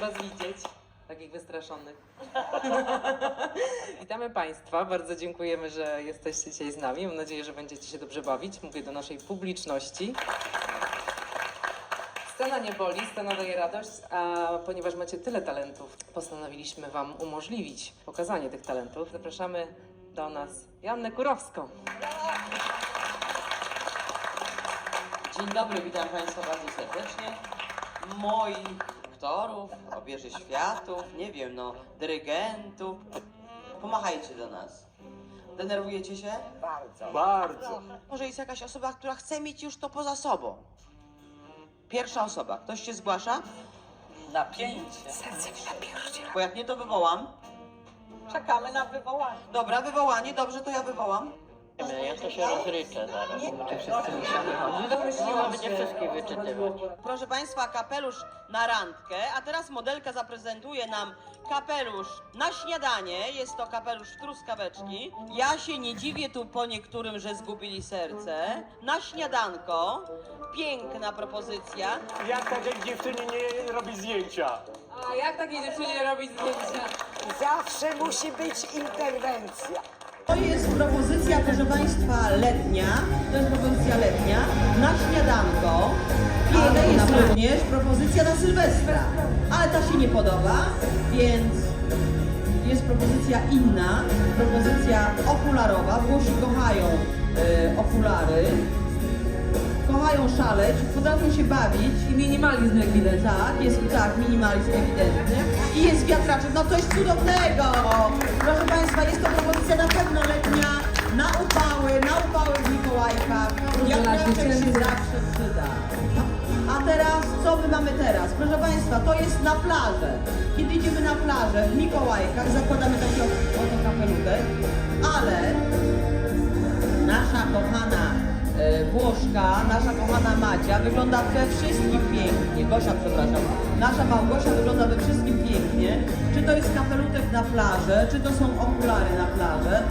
was widzieć, takich wystraszonych. Witamy Państwa, bardzo dziękujemy, że jesteście dzisiaj z nami. Mam nadzieję, że będziecie się dobrze bawić. Mówię do naszej publiczności. Scena nie boli, scena daje radość, a ponieważ macie tyle talentów, postanowiliśmy Wam umożliwić pokazanie tych talentów. Zapraszamy do nas Jannę Kurowską. Dzień dobry, witam Państwa bardzo serdecznie. Moich aktorów, obieży światów, nie wiem, no, dyrygentów. Pomachajcie do nas. Denerwujecie się? Bardzo. Może jest jakaś osoba, która chce mieć już to poza sobą. Pierwsza osoba. Ktoś się zgłasza? Napięcie. Bo jak nie, to wywołam. Czekamy na wywołanie. Dobra, wywołanie, dobrze, to ja wywołam. Ja to się rozryczę zaraz. Czy wszyscy musimy chodzić? No, będzie wszystkich wyczytywać. Proszę Państwa, kapelusz na randkę, a teraz modelka zaprezentuje nam kapelusz na śniadanie. Jest to kapelusz w truskaweczki. Ja się nie dziwię tu po niektórym, że zgubili serce. Na śniadanko. Piękna propozycja. Jak takiej dziewczynie nie robi zdjęcia? A jak takiej dziewczynie robić zdjęcia? Zawsze musi być interwencja. To jest propozycja, proszę Państwa, letnia. To jest propozycja letnia. Na śniadanko. Piękna jest również propozycja na Sylwestra. Ale ta się nie podoba, więc jest propozycja inna. Propozycja okularowa. Włosi kochają e, okulary. Kochają szaleć, potrafią się bawić. I minimalizm widać. Tak, jest tak, minimalizm ewidentny. I jest wiatraczek, no coś cudownego! Proszę Państwa, jest to propozycja Wiatraczek się zawsze przyda. A teraz, co my mamy teraz? Proszę Państwa, to jest na plażę. Kiedy idziemy na plażę w Mikołajkach, zakładamy taki oto kapelutek, ale nasza kochana e, Włoszka, nasza kochana Madzia wygląda we wszystkim pięknie. Gosia, przepraszam. Nasza Małgosia wygląda we wszystkim pięknie. Czy to jest kapelutek na plażę, czy to są okulary na plażę.